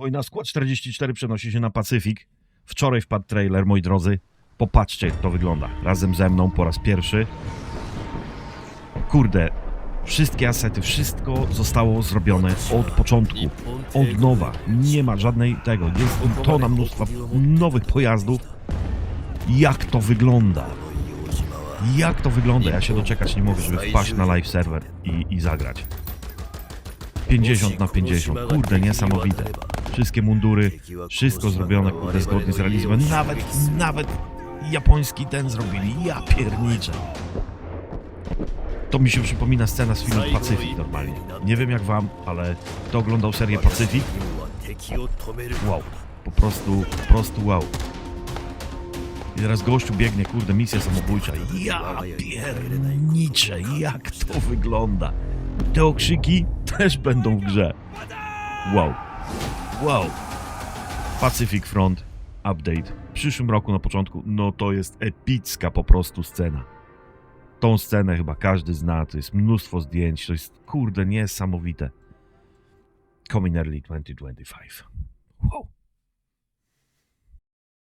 Wojna Skład 44 przenosi się na Pacyfik. Wczoraj wpadł trailer, moi drodzy. Popatrzcie, jak to wygląda. Razem ze mną po raz pierwszy. Kurde, wszystkie asety, wszystko zostało zrobione od początku. Od nowa. Nie ma żadnej tego. Jest tona mnóstwa nowych pojazdów. Jak to wygląda? Jak to wygląda? Ja się doczekać nie mogę, żeby wpaść na live serwer i, i zagrać. 50 na 50. Kurde, niesamowite. Wszystkie mundury, wszystko zrobione, kurde, zgodnie z realizmem. Nawet, nawet japoński ten zrobili. Ja pierniczę. To mi się przypomina scena z filmu Pacyfik normalnie. Nie wiem jak wam, ale kto oglądał serię Pacyfik? Wow. Po prostu, po prostu wow. I teraz gościu biegnie, kurde, misja samobójcza. Ja pierniczę, jak to wygląda. Te okrzyki też będą w grze. Wow. Wow. Pacific Front Update. W przyszłym roku na początku, no to jest epicka po prostu scena. Tą scenę chyba każdy zna, to jest mnóstwo zdjęć, to jest kurde niesamowite. Coming early 2025.